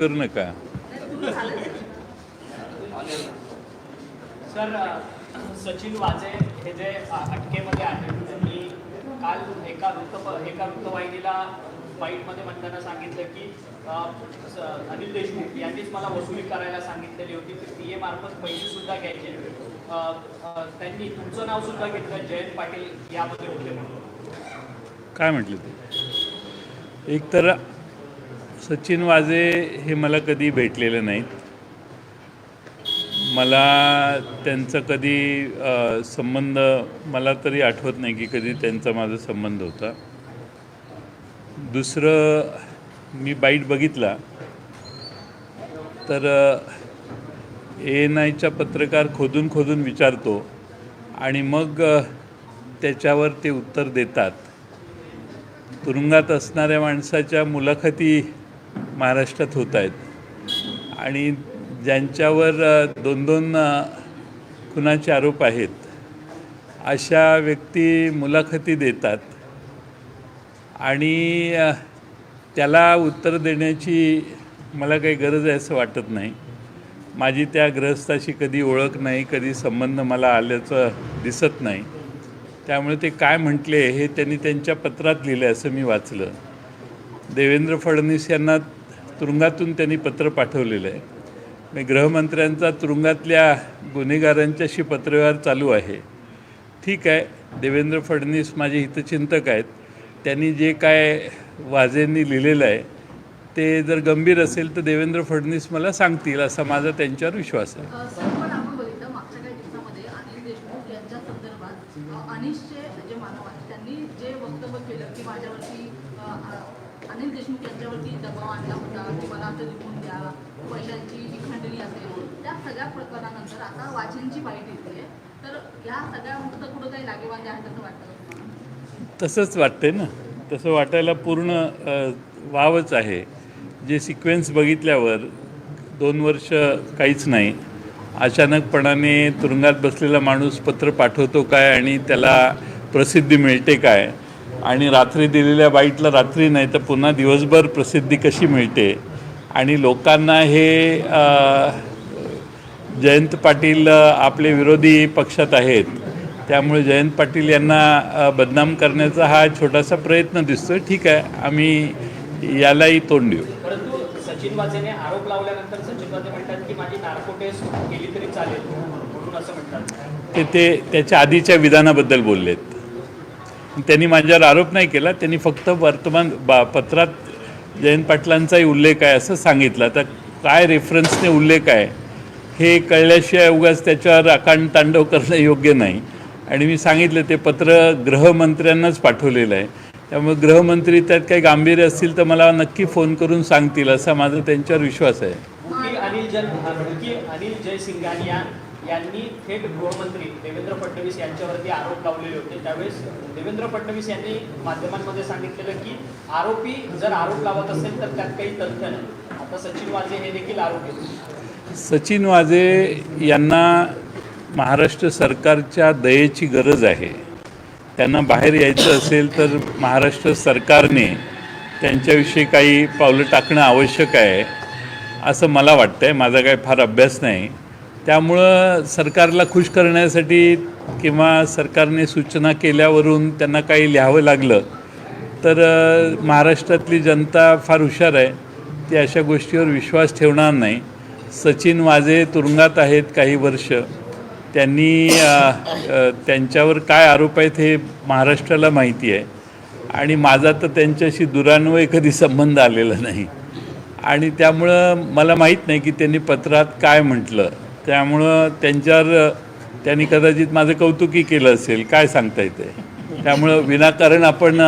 करू नका. सर सचिन वाजे हे जे अटकेमध्ये आहेत त्यांनी काल एका वृत्त एका वृत्तवाहिनीला बाईटमध्ये म्हणताना सांगितलं की अनिल देशमुख यांनीच मला वसुली करायला सांगितलेली होती पी ए मार्फत पैसे सुद्धा घ्यायचे. त्यांनी तुमचं नाव सुद्धा घेतलं जयंत पाटील यामध्ये होते म्हणून. काय म्हटलं ते? एक तर सचिन वाजे हे मला कधी भेटलेले नाहीत. मला त्यांचा कधी संबंध मला तरी आठवत नाही की कधी त्यांचा माझा संबंध होता. दुसरं मी बाईट बघितला. तर ए एन आयच्या पत्रकार खोदून खोदून विचारतो आणि मग त्याच्यावर ते उत्तर देतात. तुरुंगात असणाऱ्या माणसाच्या मुलाखती महाराष्ट्रात होत आहेत. आणि ज्यांच्यावर दोन दोन खुनाचे आरोप आहेत अशा व्यक्ती मुलाखती देतात. आणि त्याला उत्तर देण्याची मला काही गरज आहे असं वाटत नाही. माझी त्या ग्रहस्थाशी कधी ओळख नाही कधी संबंध मला आल्याचं दिसत नाही. त्यामुळे ते काय म्हटले हे त्यांनी त्यांच्या पत्रात लिहिलं असं मी वाचलं. देवेंद्र फडणवीस यांना तुरुंगातून त्यांनी पत्र पाठवलेलं आहे. मी गृहमंत्र्यांचा तुरुंगातल्या गुन्हेगारांच्याशी पत्रव्यवहार चालू आहे. ठीक आहे देवेंद्र फडणवीस माझे हितचिंतक आहेत. त्यांनी जे काय वाजेंनी लिहिलेलं आहे ते जर गंभीर असेल तर देवेंद्र फडणवीस मला सांगतील असा माझा त्यांच्यावर विश्वास आहे. अनिशचे जे मानव आहेत त्यांनी जे वक्तव्य केलं की माझ्यावरती अनिल देशमुख यांच्यावरती दबाव आणला होता. की मला लिहून द्या. पैशांची जी खंडणी असेल त्या सगळ्या प्रकरणानंतर आता वाचनची बाईट येते. तर या सगळ्या मुक्त कुठं काही लागेबांधे आहेत असं वाटतं तसंच वाटते ना. तसं वाटायला पूर्ण वावच आहे. जे सिक्वेन्स बघितल्यावर दोन वर्ष काहीच नाही. अचानकपणाने तुरुंगात बसलेला माणूस पत्र पाठवतो काय आणि त्याला प्रसिद्धी मिळते काय? आणि रात्री दिलेल्या बाईटला रात्री नाही तर पुन्हा दिवसभर प्रसिद्धी कशी मिळते? आणि लोकांना हे जयंत पाटील आपले विरोधी पक्षात आहेत. त्यामुळे जयंत पाटील यांना बदनाम करण्याचा हा छोटासा प्रयत्न दिसतोय. ठीक आहे आम्ही यालाही तोंड देऊ. परंतु सचिन वाजेने आरोप लावल्यानंतर सचिन वाजे म्हणतात की माझी नार्को टेस्ट केली तरी चालेल म्हणून असं म्हणतात. ते ते त्याच्या आधीच्या विधानाबद्दल बोललेत. त्यांनी माझ्यावर आरोप नाही केला. त्यांनी फक्त वर्तमान बा पत्रात जयंत पाटलांचाही उल्लेख आहे असं सांगितलं. तर काय रेफरन्सने उल्लेख आहे? हे कळल्याशिवाय उगाच त्याच्यावर अकांड तांडव करणं योग्य नाही. आणि मी सांगितलं ते पत्र गृहमंत्र्यांनाच पाठवलेलं आहे. त्यामुळे गृहमंत्री त्यात काही गांभीर्य असतील तर मला नक्की फोन करून सांगतील असा माझा त्यांच्यावर विश्वास आहे. यांनी थेट गृहमंत्री देवेंद्र फडणवीस यांच्यावरती आरोप लावलेले होते. त्यावेळेस देवेंद्र फडणवीस यांनी माध्यमांमध्ये सांगितलेलं की आरोपी जर आरोप लावत असेल तर त्यात काही तथ्य नाही. आता सचिन वाजे हे देखील आरोपी सचिन वाजे यांना महाराष्ट्र सरकारच्या दयेची गरज आहे. त्यांना बाहेर यायचं असेल तर महाराष्ट्र सरकारने त्यांच्याविषयी काही पावलं टाकणं आवश्यक आहे असं मला वाटतं आहे माझा काही फार अभ्यास नाही. त्यामुळं सरकारला खुश करण्यासाठी किंवा सरकारने सूचना केल्यावरून त्यांना काही लिहावं लागलं तर महाराष्ट्रातली जनता फार हुशार आहे. ती अशा गोष्टीवर विश्वास ठेवणार नाही. सचिन वाजे तुरुंगात आहेत काही वर्ष. त्यांनी त्यांच्यावर काय आरोप आहेत हे महाराष्ट्राला माहिती आहे. आणि माझा तर त्यांच्याशी दुरान्वय कधी संबंध आलेला नाही. आणि त्यामुळं मला माहीत नाही की त्यांनी पत्रात काय म्हटलं. त्यामुळं त्यांच्यावर त्यांनी कदाचित माझं कौतुकी केलं असेल. काय सांगता येते? त्यामुळं विनाकारण आपण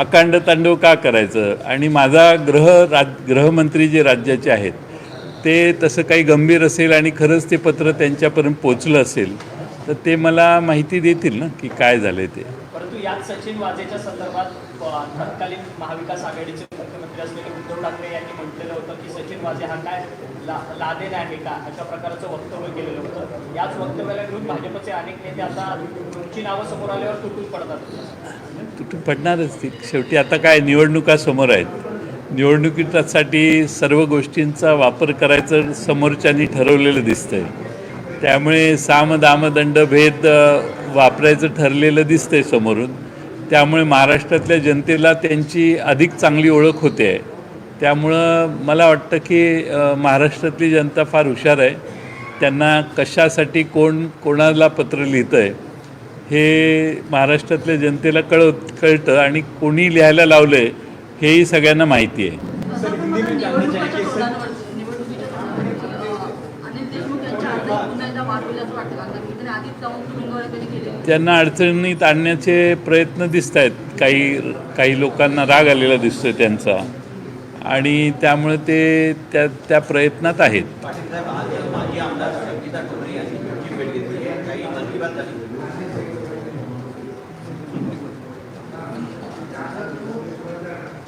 अकांड तांडव का करायचं? आणि माझा ग्रह राज गृहमंत्री जे राज्याचे आहेत ते तसं काही गंभीर असेल आणि खरंच ते पत्र त्यांच्यापर्यंत पोचलं असेल तर ते मला माहिती देतील ना की काय झालं ते. परंतु यात सचिन वाजेच्या संदर्भात तत्कालीन महाविकास आघाडीचे मुख्यमंत्री असलेले उद्धव ठाकरे यांनी म्हटलेलं होतं की सचिन वाझे हा काय ला लादेन आहे का? अशा प्रकारचं वक्तव्य केलेलं होतं. याच वक्तव्याला घेऊन भाजपचे अनेक नेते आता तुमची नावं समोर आल्यावर तुटून पडतात. तुटून पडणारच ती. शेवटी आता काय निवडणुका समोर आहेत. निवडणुकीसाठी सर्व गोष्टींचा वापर करायचं समोरच्यांनी ठरवलेलं दिसतंय. त्यामुळे साम दामदंड भेद वापरायचं ठरलेलं दिसतंय समोरून. त्यामुळे महाराष्ट्रातल्या जनतेला त्यांची अधिक चांगली ओळख होते. आहे त्यामुळं मला वाटतं की महाराष्ट्रातली जनता फार हुशार आहे. त्यांना कशासाठी कोण कोणाला पत्र लिहितं आहे हे महाराष्ट्रातल्या जनतेला कळव कळतं आणि कोणी लिहायला लावलं आहे हेही सगळ्यांना माहिती आहे. निवडणुकीच्या त्यांना अडचणीत आणण्याचे प्रयत्न दिसत आहेत काही काही लोकांना राग आलेला दिसतोय त्यांचा. आणि त्यामुळे ते त्या त्या प्रयत्नात आहेत.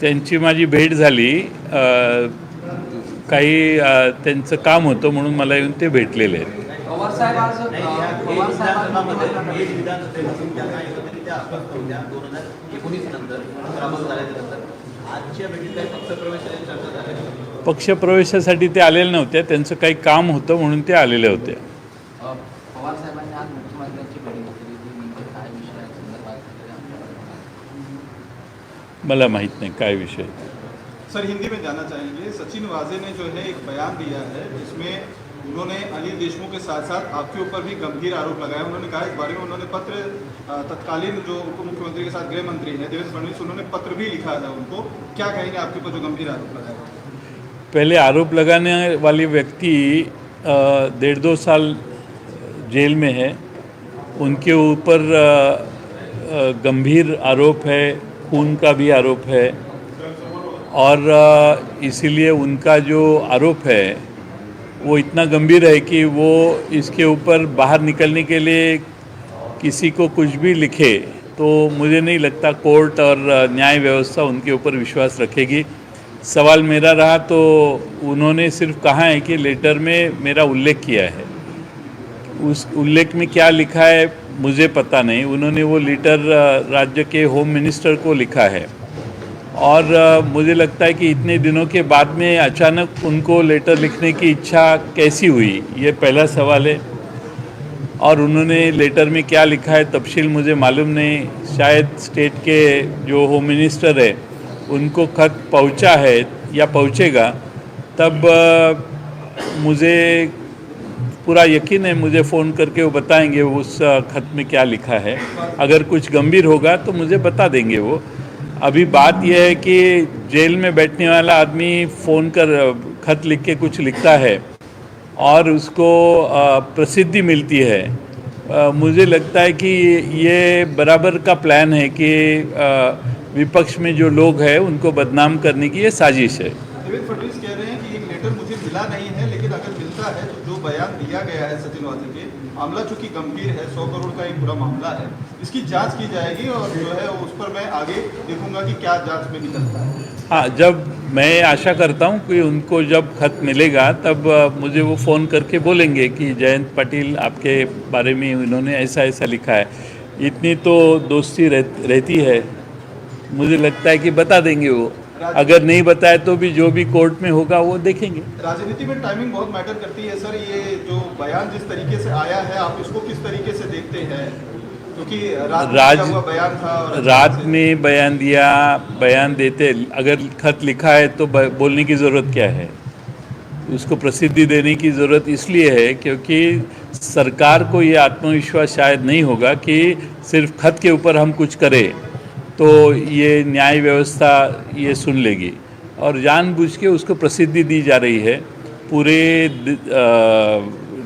त्यांची माझी भेट झाली. काही त्यांचं काम होतं म्हणून मला येऊन ते भेटलेले आहेत. साहेब आज नाही या अ, बीड पवार विधानसभामध्ये साहेबांनी बीड विधानसभेपासून ज्यांना एकत्रित्या अस्वस्थ होत्या दोन हजार एकोणीस नंतर पराभव झाल्याच्यानंतर आजच्या भेटीत काही पक्षप्रवेशाची चर्चा झाली पक्षप्रवेशासाठी ते आलेले नव्हते. त्यांचं काही काम होतं म्हणून ते आलेले होते. अ, पवार साहेबांनी आज मुख्यमंत्र्यांची भेट घेतली. होती नेमके काय विषयासंदर्भात ते आमच्याकडे मला माहीत नाही काय विषय सर हिंदी में जानना चाहेंगे. सचिन वाजे ने जो है एक बयान दिया है जिसमें उन्होंने अनिल देशमुख के साथ साथ आपके ऊपर भी गंभीर आरोप लगाए। उन्होंने कहा, इस बारे में उन्होंने पत्र तत्कालीन जो उप मुख्यमंत्री के साथ गृह मंत्री हैं, देवेंद्र फडणवीस, उन्होंने पत्र भी लिखा है उनको। क्या कहेंगे आपके ऊपर जो गंभीर आरोप लगाए? पहले आरोप लगाने वाली व्यक्ति डेढ़ दो साल जेल में है। उनके ऊपर गंभीर आरोप है, खून का भी आरोप है। और इसीलिए उनका जो आरोप है वो इतना गंभीर है कि वो इसके ऊपर बाहर निकलने के लिए किसी को कुछ भी लिखे तो मुझे नहीं लगता कोर्ट और न्याय व्यवस्था उनके ऊपर विश्वास रखेगी। सवाल मेरा रहा तो उन्होंने सिर्फ़ कहा है कि लेटर में मेरा उल्लेख किया है। उस उल्लेख में क्या लिखा है मुझे पता नहीं। उन्होंने वो लेटर राज्य के होम मिनिस्टर को लिखा है। और मुझे लगता है कि इतने दिनों के बाद में अचानक उनको लेटर लिखने की इच्छा कैसी हुई? ये पहला सवाल है। और उन्होंने लेटर में क्या लिखा है तफसील मुझे मालूम नहीं। शायद स्टेट के जो होम मिनिस्टर है, उनको खत पहुँचा है या पहुंचेगा, तब मुझे पूरा यकीन है, मुझे फ़ोन करके वो बताएँगे उस खत में क्या लिखा है। अगर कुछ गंभीर होगा तो मुझे बता देंगे वो। अभी बात यह है कि जेल में बैठने वाला आदमी फ़ोन कर, खत लिख के कुछ लिखता है और उसको प्रसिद्धि मिलती है। मुझे लगता है कि ये बराबर का प्लान है कि विपक्ष में जो लोग हैं, उनको बदनाम करने की ये साजिश है। कह रहे हैं कि लेटर मुझे मिला नहीं है, लेकिन अगर मिलता है तो जो बयान दिया गया है, सचिन मामला चूँकि गंभीर है सौ करोड़ का एक पूरा मामला है। इसकी जाँच की जाएगी और जो है उस पर मैं आगे देखूँगा कि क्या जाँच में निकलता है। हाँ जब मैं आशा करता हूँ कि उनको जब खत मिलेगा तब मुझे वो फ़ोन करके बोलेंगे कि जयंत पाटिल आपके बारे में उन्होंने ऐसा ऐसा लिखा है। इतनी तो दोस्ती रह, रहती है। मुझे लगता है कि बता देंगे वो। अगर नहीं बताए तो भी जो भी कोर्ट में होगा वो देखेंगे। राजनीति में टाइमिंग बहुत मैटर करती है सर ये जो बयान जिस तरीके से आया है आप इसको किस तरीके से देखते हैं? क्योंकि रात राज- बयान था रात में बयान दिया बयान देते अगर खत लिखा है तो बोलने की ज़रूरत क्या है? उसको प्रसिद्धि देने की ज़रूरत इसलिए है क्योंकि सरकार को ये आत्मविश्वास शायद नहीं होगा कि सिर्फ़ खत के ऊपर हम कुछ करें। तो ये न्याय व्यवस्था ये सुन लेगी। और जानबूझ के उसको प्रसिद्धि दी जा रही है। पूरे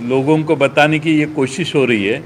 लोगों को बताने की ये कोशिश हो रही है।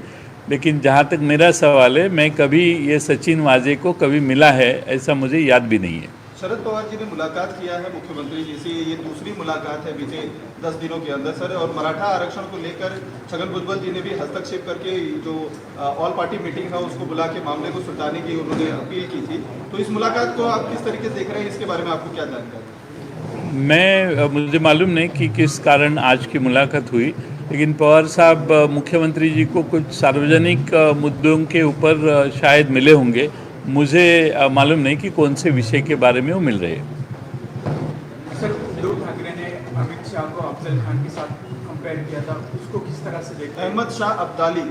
लेकिन जहाँ तक मेरा सवाल है, मैं कभी ये सचिन वाजे को कभी मिला है, ऐसा मुझे याद भी नहीं है। शरद पवार जी ने मुलाकात किया है मुख्यमंत्री जी से। ये दूसरी मुलाकात है बीते दस दिनों के अंदर, सर। और मराठा आरक्षण को लेकर छगन भुजबल जी ने भी हस्तक्षेप करके जो ऑल पार्टी मीटिंग है, उसको बुला के मामले को सुलझाने की उन्होंने अपील की थी। तो इस मुलाकात को आप किस तरीके से देख रहे हैं? इसके बारे में आपको क्या जानकारी? मैं मुझे मालूम नहीं कि किस कारण आज की मुलाकात हुई, लेकिन पवार साहब मुख्यमंत्री जी को कुछ सार्वजनिक मुद्दों के ऊपर शायद मिले होंगे। मुझे मालूम नहीं कि कौन से विषय के बारे में वो मिल रहे हैं। अमित शाह को अफजल खान के साथ कंपेयर किया था। उसको किस तरह से देखते अहमद शाह अब्दाली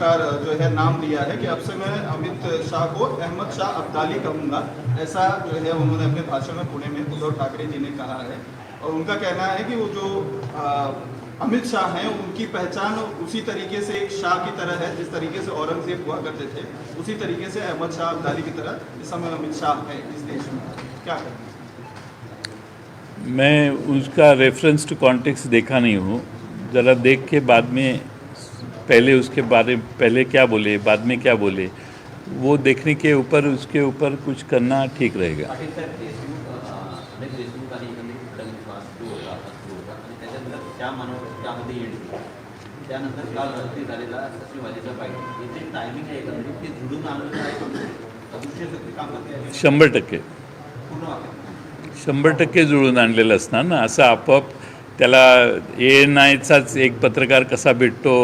का जो है नाम लिया है कि अब से मैं अमित शाह को अहमद शाह अब्दाली कहूँगा। ऐसा जो है उन्होंने अपने भाषण में पुणे में उद्धव ठाकरे जी ने कहा है। और उनका कहना है कि वो जो आ, अमित शाह हैं उनकी पहचान उसी तरीके से एक शाह की तरह है जिस तरीके से औरंगज़ेब हुआ करते थे। उसी तरीके से अहमद शाह अब्दाली की तरह इस समय अमित शाह है इस देश में। क्या करें मैं उसका रेफरेंस टू कॉन्टेक्स्ट देखा नहीं हूँ। ज़रा देख के बाद में पहले उसके बारे पहले क्या बोले बाद में क्या बोले वो देखने के ऊपर उसके ऊपर कुछ करना ठीक रहेगा। पाटील साहेब त्यानंतर काल रात्री झालेला सचिवाजीचा पाहिजे टायमिंग आहे ते जुळून अदृश्य शक्ती काम करते. आहे शंभर टक्के. शंभर टक्के जुळून आणलेलं असणार ना? असं आपोआप त्याला ए एन आयचाच एक पत्रकार कसा भेटतो?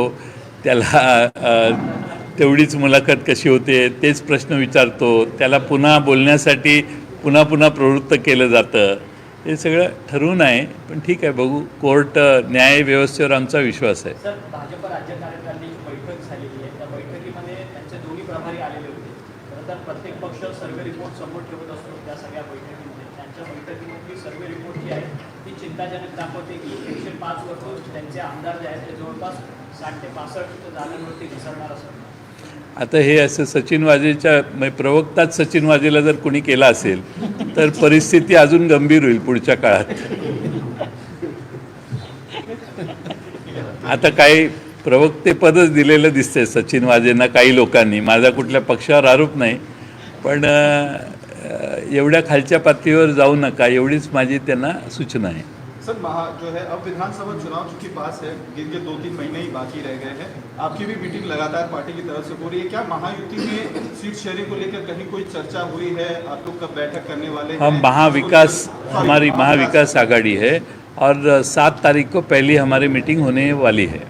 त्याला तेवढीच मुलाखत कशी होते? तेच प्रश्न विचारतो. त्याला पुन्हा बोलण्यासाठी पुन्हा पुन्हा प्रवृत्त केलं जातं. हे सगळं ठरवून आहे पण ठीक आहे बघू. कोर्ट न्याय व्यवस्थेवर आमचा विश्वास आहे. सर भाजप राज्य कार्यकारिणीची बैठक झालेली आहे. त्या बैठकीमध्ये त्यांचे दोन्ही प्रभारी आलेले होते. खरं तर प्रत्येक पक्ष सर्वे रिपोर्ट समोर ठेवत असतो त्या सगळ्या बैठकीमध्ये. त्यांच्या बैठकीमधली सर्वे रिपोर्ट जी आहे ती चिंताजनक दाखवते की एकशे पाच वर्ष त्यांचे आमदार जे आहेत ते जवळपास साठ ते पासष्ट जागांवरती घसरणार असं आता हे असं सचिन वाजेच्या म्हणजे प्रवक्ताच सचिन वाजेला जर कुणी केला असेल तर परिस्थिती अजून गंभीर होईल पुढच्या काळात. आता काही प्रवक्तेपदच दिलेलं दिसतंय सचिन वाजेंना काही लोकांनी. माझा कुठल्या पक्षावर आरोप नाही पण एवढ्या खालच्या पातळीवर जाऊ नका एवढीच माझी त्यांना सूचना आहे. सर महा जो है, अब विधानसभा चुनाव चूँकि पास है, गिर के दो तीन महीने ही बाकी रह गए हैं। आपकी भी मीटिंग लगातार पार्टी की तरफ़ से हो रही है। क्या महायुति में सीट शेयरिंग को लेकर कहीं कोई चर्चा हुई है? आप लोग कब बैठक करने वाले हम महाविकास, हमारी महाविकास आघाड़ी है और सात तारीख को पहली हमारी मीटिंग होने वाली है।